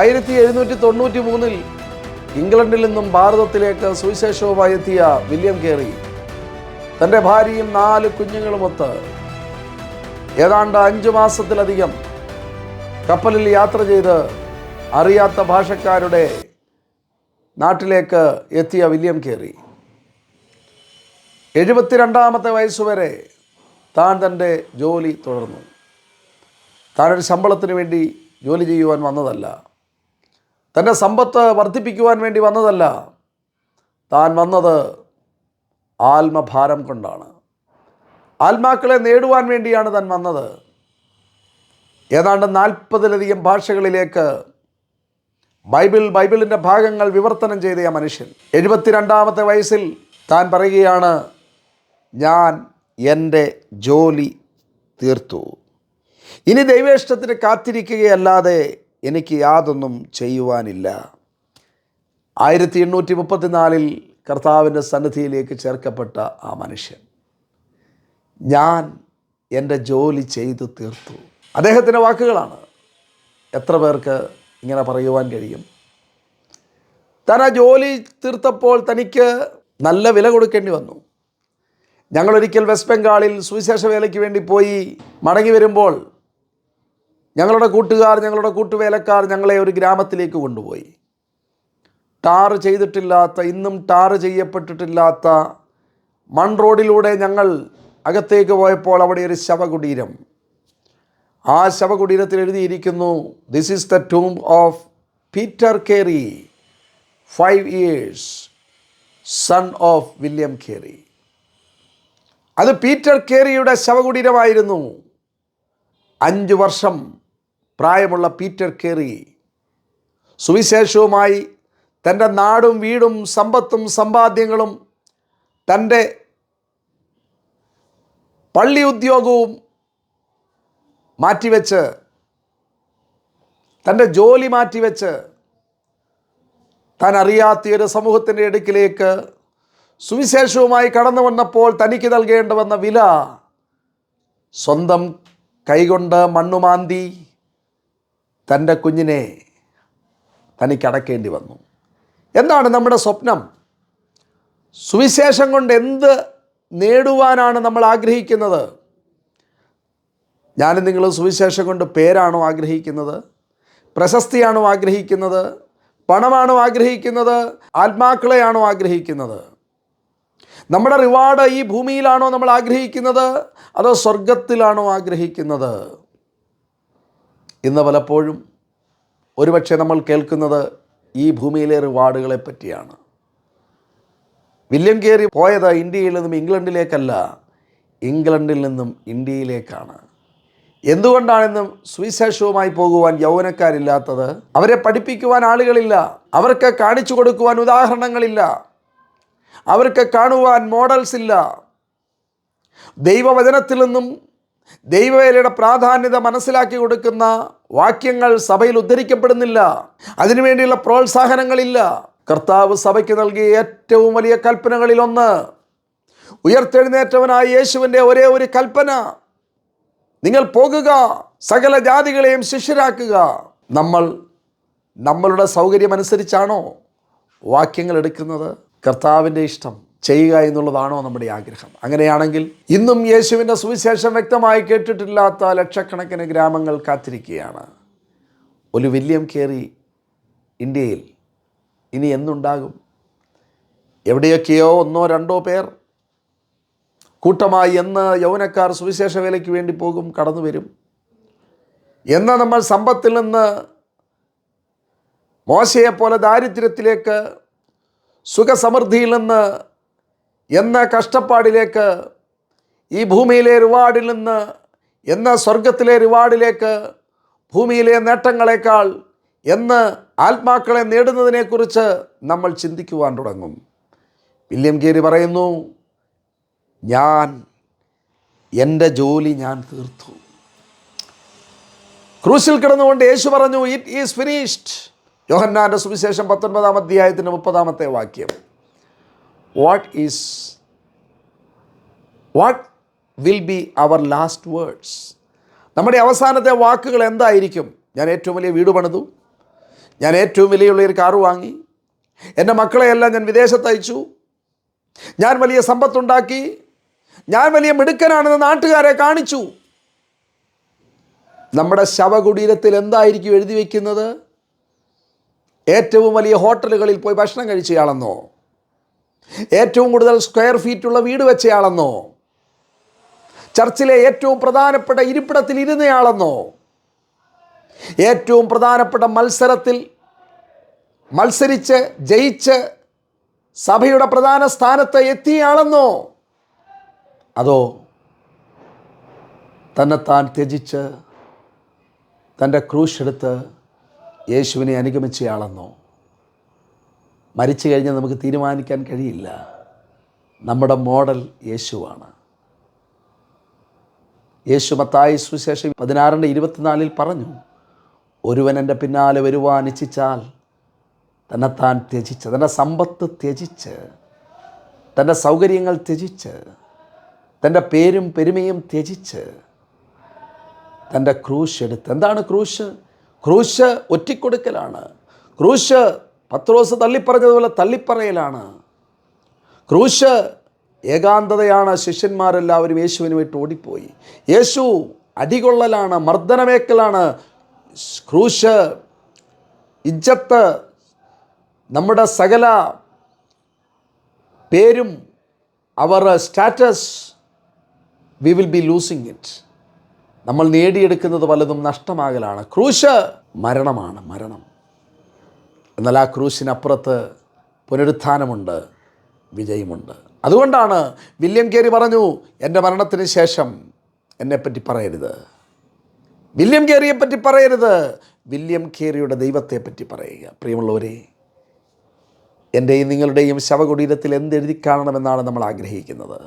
ആയിരത്തി എഴുന്നൂറ്റി തൊണ്ണൂറ്റി മൂന്നിൽ ഇംഗ്ലണ്ടിൽ നിന്നും ഭാരതത്തിലേക്ക് സുവിശേഷവുമായി എത്തിയ വില്യം കേറി. തന്റെ ഭാര്യയും നാല് കുഞ്ഞുങ്ങളുമൊത്ത് ഏതാണ്ട് അഞ്ച് മാസത്തിലധികം കപ്പലിൽ യാത്ര ചെയ്ത് അറിയാത്ത ഭാഷക്കാരുടെ നാട്ടിലേക്ക് എത്തിയ വില്യം കേറി. എഴുപത്തിരണ്ടാമത്തെ വയസ്സുവരെ താൻ തന്റെ ജോലി തുടർന്നു. താനൊരു ശമ്പളത്തിന് വേണ്ടി ജോലി ചെയ്യുവാൻ വന്നതല്ല. തന്റെ സമ്പത്ത് വർദ്ധിപ്പിക്കുവാൻ വേണ്ടി വന്നതല്ല. താൻ വന്നത് ആത്മഭാരം കൊണ്ടാണ്. ആത്മാക്കളെ നേടുവാൻ വേണ്ടിയാണ് താൻ വന്നത്. ഏതാണ്ട് നാൽപ്പതിലധികം ഭാഷകളിലേക്ക് ബൈബിൾ ബൈബിളിന്റെ ഭാഗങ്ങൾ വിവർത്തനം ചെയ്ത ആ മനുഷ്യൻ. എഴുപത്തിരണ്ടാമത്തെ വയസ്സിൽ താൻ പറയുകയാണ് ഞാൻ എന്റെ ജോലി തീർത്തു. ഇനി ദൈവേഷ്ടത്തിന് കാത്തിരിക്കുകയല്ലാതെ എനിക്ക് യാതൊന്നും ചെയ്യുവാനില്ല. ആയിരത്തി എണ്ണൂറ്റി മുപ്പത്തിനാലിൽ കർത്താവിന്റെ സന്നിധിയിലേക്ക് ചേർക്കപ്പെട്ട ആ മനുഷ്യൻ ഞാൻ എന്റെ ജോലി ചെയ്തു തീർത്തു. അദ്ദേഹത്തിന്റെ വാക്കുകളാണ്. എത്ര പേർക്ക് ഇങ്ങനെ പറയുവാൻ കഴിയും? താൻ ആ ജോലി തീർത്തപ്പോൾ തനിക്ക് നല്ല വില കൊടുക്കേണ്ടി വന്നു. ഞങ്ങളൊരിക്കൽ വെസ്റ്റ് ബംഗാളിൽ സുവിശേഷ വേലയ്ക്ക് വേണ്ടി പോയി മടങ്ങി വരുമ്പോൾ ഞങ്ങളുടെ കൂട്ടുകാർ ഞങ്ങളുടെ കൂട്ടുവേലക്കാർ ഞങ്ങളെ ഒരു ഗ്രാമത്തിലേക്ക് കൊണ്ടുപോയി. ടാർ ചെയ്തിട്ടില്ലാത്ത ഇന്നും ടാർ ചെയ്യപ്പെട്ടിട്ടില്ലാത്ത മൺ റോഡിലൂടെ ഞങ്ങൾ അകത്തേക്ക് പോയപ്പോൾ അവിടെ ഒരു ശവകുടീരം. ആ ശവകുടീരത്തിൽ എഴുതിയിരിക്കുന്നു this is the tomb of Peter Carey five years son of William Carey അത് പീറ്റർ കേറിയുടെ ശവകുടീരമായിരുന്നു. അഞ്ച് വർഷം പ്രായമുള്ള പീറ്റർ കെറി. സുവിശേഷവുമായി തന്റെ നാടും വീടും സമ്പത്തും സമ്പാദ്യങ്ങളും തന്റെ പള്ളി ഉദ്യോഗവും മാറ്റിവെച്ച് തന്റെ ജോലി മാറ്റിവെച്ച് താൻ അറിയാത്ത ഒരു സമൂഹത്തിന്റെ ഇടുക്കിലേക്ക് സുവിശേഷവുമായി കടന്നു വന്നപ്പോൾ തനിക്ക് നൽകേണ്ടി വന്ന വില സ്വന്തം കൈകൊണ്ട് മണ്ണുമാന്തി. തന്റെ കുഞ്ഞിനെ തനിക്കടക്കേണ്ടി വന്നു. എന്താണ് നമ്മുടെ സ്വപ്നം? സുവിശേഷം കൊണ്ട് എന്ത് നേടുവാനാണ് നമ്മൾ ആഗ്രഹിക്കുന്നത്? ഞാനും നിങ്ങൾ സുവിശേഷം കൊണ്ട് പേരാണോ ആഗ്രഹിക്കുന്നത്? പ്രശസ്തിയാണോ ആഗ്രഹിക്കുന്നത്? പണമാണോ ആഗ്രഹിക്കുന്നത്? ആത്മാക്കളെയാണോ ആഗ്രഹിക്കുന്നത്? നമ്മുടെ റിവാർഡ് ഈ ഭൂമിയിലാണോ നമ്മൾ ആഗ്രഹിക്കുന്നത്? അതോ സ്വർഗത്തിലാണോ ആഗ്രഹിക്കുന്നത്? ഇന്ന് പലപ്പോഴും ഒരുപക്ഷെ നമ്മൾ കേൾക്കുന്നത് ഈ ഭൂമിയിലെ റിവാർഡുകളെ പറ്റിയാണ്. വില്യം കയറി പോയത് ഇന്ത്യയിൽ നിന്നും ഇംഗ്ലണ്ടിലേക്കല്ല ഇംഗ്ലണ്ടിൽ നിന്നും ഇന്ത്യയിലേക്കാണ്. എന്തുകൊണ്ടാണെന്നും സുവിശേഷവുമായി പോകുവാൻ യൗവനക്കാരില്ലാത്തത് അവരെ പഠിപ്പിക്കുവാൻ ആളുകളില്ല അവർക്ക് കാണിച്ചു കൊടുക്കുവാൻ ഉദാഹരണങ്ങളില്ല അവർക്ക് കാണുവാൻ മോഡൽസ് ഇല്ല. ദൈവവചനത്തിൽ നിന്നും ദൈവവേലയുടെ പ്രാധാന്യത മനസ്സിലാക്കി കൊടുക്കുന്ന വാക്യങ്ങൾ സഭയിൽ ഉദ്ധരിക്കപ്പെടുന്നില്ല. അതിനുവേണ്ടിയുള്ള പ്രോത്സാഹനങ്ങളില്ല. കർത്താവ് സഭയ്ക്ക് നൽകിയ ഏറ്റവും വലിയ കൽപ്പനകളിലൊന്ന്. ഉയർത്തെഴുന്നേറ്റവനായ യേശുവിന്റെ ഒരേ ഒരു കൽപ്പന. നിങ്ങൾ പോകുക സകല ജാതികളെയും ശിഷ്യരാക്കുക. നമ്മൾ നമ്മളുടെ സൗകര്യമനുസരിച്ചാണോ വാക്യങ്ങൾ എടുക്കുന്നത്? കർത്താവിന്റെ ഇഷ്ടം. ചെയ്യുക എന്നുള്ളതാണോ നമ്മുടെ ആഗ്രഹം? അങ്ങനെയാണെങ്കിൽ ഇന്നും യേശുവിന്റെ സുവിശേഷം വ്യക്തമായി കേട്ടിട്ടില്ലാത്ത ലക്ഷക്കണക്കിന് ഗ്രാമങ്ങൾ കാത്തിരിക്കുകയാണ്. ഒരു വില്യം കേറി ഇന്ത്യയിൽ ഇനി എന്നുണ്ടാകും എവിടെയൊക്കെയോ ഒന്നോ രണ്ടോ പേർ കൂട്ടമായി എന്ന് യൗവനക്കാർ സുവിശേഷ വേലയ്ക്ക് വേണ്ടി പോകും കടന്നു വരും. എന്ന് നമ്മൾ സമ്പത്തിൽ നിന്ന് മോശയെപ്പോലെ ദാരിദ്ര്യത്തിലേക്ക് സുഖസമൃദ്ധിയിൽ നിന്ന് എന്ന കഷ്ടപ്പാടിലേക്ക് ഈ ഭൂമിയിലെ റിവാർഡിൽ നിന്ന് എന്ന സ്വർഗത്തിലെ റിവാർഡിലേക്ക് ഭൂമിയിലെ നേട്ടങ്ങളെക്കാൾ എന്ന് ആത്മാക്കളെ നേടുന്നതിനെക്കുറിച്ച് നമ്മൾ ചിന്തിക്കുവാൻ തുടങ്ങും. വില്യം കീരി പറയുന്നു ഞാൻ എന്റെ ജോലി ഞാൻ തീർത്തു. ക്രൂസിൽ കിടന്നുകൊണ്ട് യേശു പറഞ്ഞു ഇറ്റ് ഈസ് ഫിനിഷ്ഡ് യോഹന്നാന്റെ സുവിശേഷം പത്തൊൻപതാം അധ്യായത്തിന്റെ മുപ്പതാമത്തെ വാക്യം. What is what will be our last words നമ്മുടെ അവസാനത്തെ വാക്കുകൾ എന്തായിരിക്കും? ഞാൻ ഏറ്റവും വലിയ വീട് പണിതു. ഞാൻ ഏറ്റവും വിലയുള്ള ഒരു കാറ് വാങ്ങി. എന്റെ മക്കളെയെല്ലാം ഞാൻ വിദേശത്ത് അയച്ചു. ഞാൻ വലിയ സമ്പത്തുണ്ടാക്കി. ഞാൻ വലിയ മിടുക്കനാണെന്ന് നാട്ടുകാരെ കാണിച്ചു. നമ്മുടെ ശവകുടീരത്തിൽ എന്തായിരിക്കും എഴുതി വയ്ക്കുന്നത് ഏറ്റവും വലിയ ഹോട്ടലുകളിൽ പോയി ഭക്ഷണം കഴിച്ചയാളെന്നോ? ഏറ്റവും കൂടുതൽ സ്ക്വയർ ഫീറ്റുള്ള വീട് വെച്ചയാളെന്നോ? ചർച്ചിലെ ഏറ്റവും പ്രധാനപ്പെട്ട ഇരിപ്പിടത്തിൽ ഇരുന്നയാളെന്നോ? ഏറ്റവും പ്രധാനപ്പെട്ട മത്സരത്തിൽ മത്സരിച്ച് ജയിച്ച് സഭയുടെ പ്രധാന സ്ഥാനത്ത് എത്തിയയാളെന്നോ അതോ തന്നെത്താൻ ത്യജിച്ച് തന്റെ ക്രൂശെടുത്ത് യേശുവിനെ അനുഗമിച്ചയാളെന്നോ? മരിച്ചു കഴിഞ്ഞാൽ നമുക്ക് തീരുമാനിക്കാൻ കഴിയില്ല. നമ്മുടെ മോഡൽ യേശുവാണ്. യേശു മത്തായി സുശേഷം പതിനാറിന്റെ ഇരുപത്തിനാലിൽ പറഞ്ഞു ഒരുവൻ എന്റെ പിന്നാലെ വരുവാൻ ഇച്ഛിച്ചാൽ തന്നെത്താൻ ത്യജിച്ച് തന്റെ സമ്പത്ത് ത്യജിച്ച് തന്റെ സൗകര്യങ്ങൾ ത്യജിച്ച് തന്റെ പേരും പെരുമയും ത്യജിച്ച് തന്റെ ക്രൂശ് എടുത്ത്. എന്താണ് ക്രൂശ്? ക്രൂശ് ഒറ്റിക്കൊടുക്കലാണ്. ക്രൂശ് പത്രോസ് തള്ളിപ്പറഞ്ഞതുപോലെ തള്ളിപ്പറയലാണ്. ക്രൂശ് ഏകാന്തതയാണ് ശിഷ്യന്മാരെല്ലാവരും യേശുവിന് വിട്ട് ഓടിപ്പോയി. യേശു അടികൊള്ളലാണ് മർദ്ദനമേക്കലാണ്. ക്രൂശ് ഇജ്ജത്ത് നമ്മുടെ സകല പേരും അവർ status we will be losing it നമ്മൾ നേടിയെടുക്കുന്നത് പലതും നഷ്ടമാകലാണ്. ക്രൂശ് മരണമാണ് മരണം. എന്നാൽ ആ ക്രൂശിനപ്പുറത്ത് പുനരുത്ഥാനമുണ്ട് വിജയമുണ്ട്. അതുകൊണ്ടാണ് വില്യം കേരി പറഞ്ഞു എന്റെ മരണത്തിന് ശേഷം എന്നെപ്പറ്റി പറയരുത്. വില്യം കേറിയെപ്പറ്റി പറയരുത്. വില്യം കേറിയുടെ ദൈവത്തെപ്പറ്റി പറയുക. പ്രിയമുള്ളവരെ എന്റെയും നിങ്ങളുടെയും ശവകുടീരത്തിൽ എന്തെഴുതി കാണണമെന്നാണ് നമ്മൾ ആഗ്രഹിക്കുന്നത്.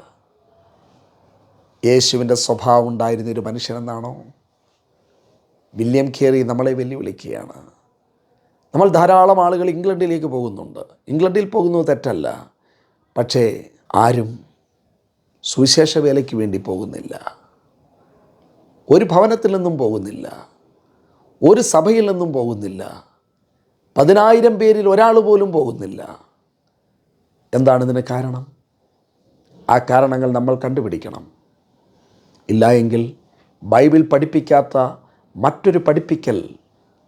യേശുവിന്റെ സ്വഭാവം ഉണ്ടായിരുന്ന ഒരു മനുഷ്യനെന്നാണോ? വില്യം കേറി നമ്മളെ വെല്ലുവിളിക്കുകയാണ്. നമ്മൾ ധാരാളം ആളുകൾ ഇംഗ്ലണ്ടിലേക്ക് പോകുന്നുണ്ട്. ഇംഗ്ലണ്ടിൽ പോകുന്നത് തെറ്റല്ല. പക്ഷേ ആരും സുവിശേഷ വേലയ്ക്ക് വേണ്ടി പോകുന്നില്ല. ഒരു ഭവനത്തിൽ നിന്നും പോകുന്നില്ല. ഒരു സഭയിൽ നിന്നും പോകുന്നില്ല. പതിനായിരം പേരിൽ ഒരാൾ പോലും പോകുന്നില്ല. എന്താണ് ഇതിന് കാരണം? ആ കാരണങ്ങൾ നമ്മൾ കണ്ടുപിടിക്കണം. ഇല്ല എങ്കിൽ ബൈബിൾ പഠിപ്പിക്കാത്ത മറ്റൊരു പഠിപ്പിക്കൽ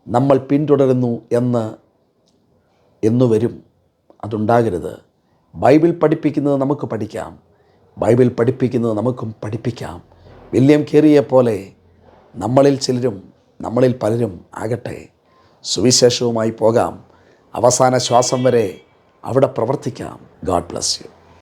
നമ്മൾ പിന്തുടരുന്നു എന്ന് എന്നു വരും. അതുണ്ടാകരുത്. ബൈബിൾ പഠിപ്പിക്കുന്നത് നമുക്ക് പഠിക്കാം. ബൈബിൾ പഠിപ്പിക്കുന്നത് നമുക്കും പഠിപ്പിക്കാം. വില്യം കേറിയെ പോലെ നമ്മളിൽ ചിലരും നമ്മളിൽ പലരും ആകട്ടെ. സുവിശേഷവുമായി പോകാം. അവസാന ശ്വാസം വരെ അവിടെ പ്രവർത്തിക്കാം. God bless you.